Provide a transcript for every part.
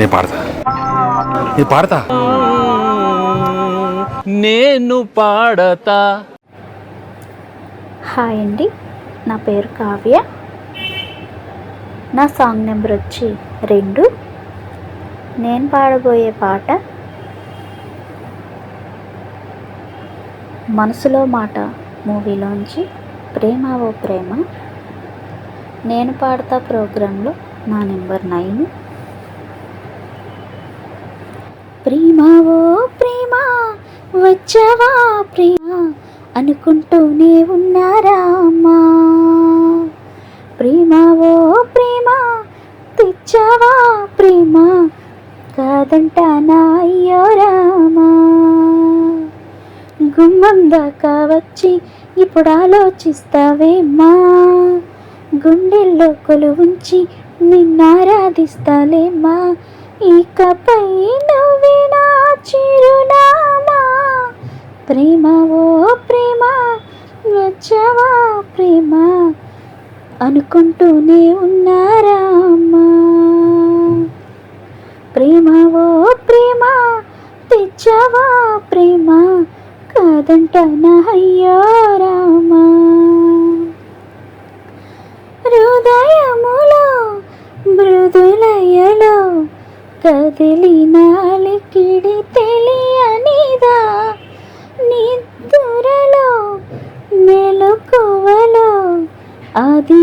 నేను పాడతా. నేను పాడతా. నేను పాడతా. హాయ్ అండి నా పేరు కావ్య. నా సాంగ్ నెంబర్ వచ్చి రెండు. నేను పాడబోయే పాట మనసులో మాట మూవీలోంచి ప్రేమ ఓ ప్రేమ. నేను పాడతా ప్రోగ్రాంలో నా నెంబర్ నైన్. ప్రేమ ఓ ప్రేమ వచ్చావా ప్రేమ అనుకుంటూనే ఉన్నారా అమ్మా? ప్రేమ ఓ ప్రేమ తెచ్చావా ప్రేమ కాదంట నాయ్యో రామా? గుమ్మం దాకా వచ్చి ఇప్పుడు ఆలోచిస్తావేమ్మా? గుండెల్లో కొలువుంచి నిన్నారాధిస్తాలేమ్మా ఇకపై నువ్వే నా చిరునామా ప్రేమ ఓ ప్రేమ వచ్చవా ప్రేమ అనుకుంటూనే ఉన్నారా ప్రేమ ఓ ప్రేమ తెచ్చవా ప్రేమ కాదంటానా అయ్యో రామా. కదిలిన అలికిడి తెలియనిదా? నిద్దురలో మెలకువలో అది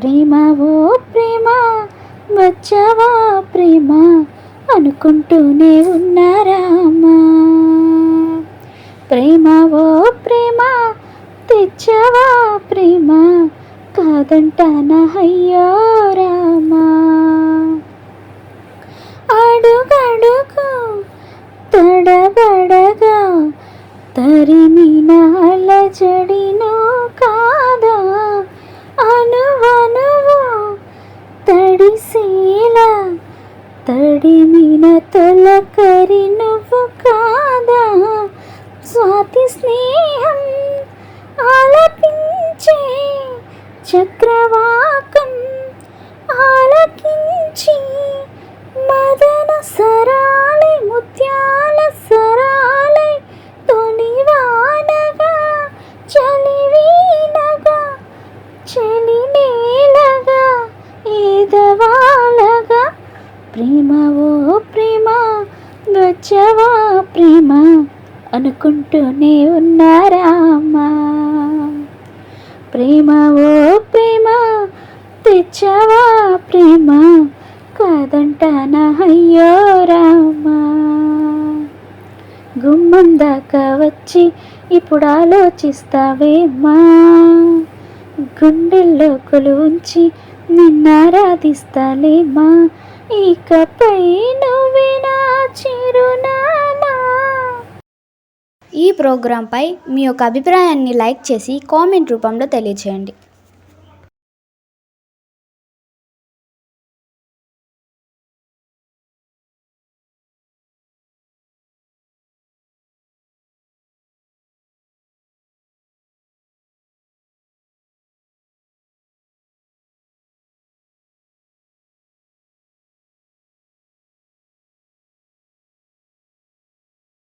ప్రేమ ఓ ప్రేమ వచ్చావా ప్రేమ? అనుకుంటూనే ఉన్నారామా ప్రేమ ఓ ప్రేమ తెచ్చావా ప్రేమ? కాదంటానా అయ్యో తడిమిన తొలకరి నువ్వు కాదా? స్వాతి స్నేహం ఆలపించే చక్రవాకం ప్రేమ ఓ ప్రేమ వచ్చవా ప్రేమ? అనుకుంటూనే ఉన్నారామా ప్రేమ ఓ ప్రేమ తెచ్చావా ప్రేమ? కాదంటానా అయ్యో రామా? గుమ్మం దాకా వచ్చి ఇప్పుడు ఆలోచిస్తావేమ్మా? గుండెల్లో కొలువుంచి నిన్నారాధిస్తాలేమ్మా ఇకపై నువ్వే నా చిరునామా. ఈ ప్రోగ్రాంపై మీ యొక్క అభిప్రాయాన్ని లైక్ చేసి కామెంట్ రూపంలో తెలియచేయండి.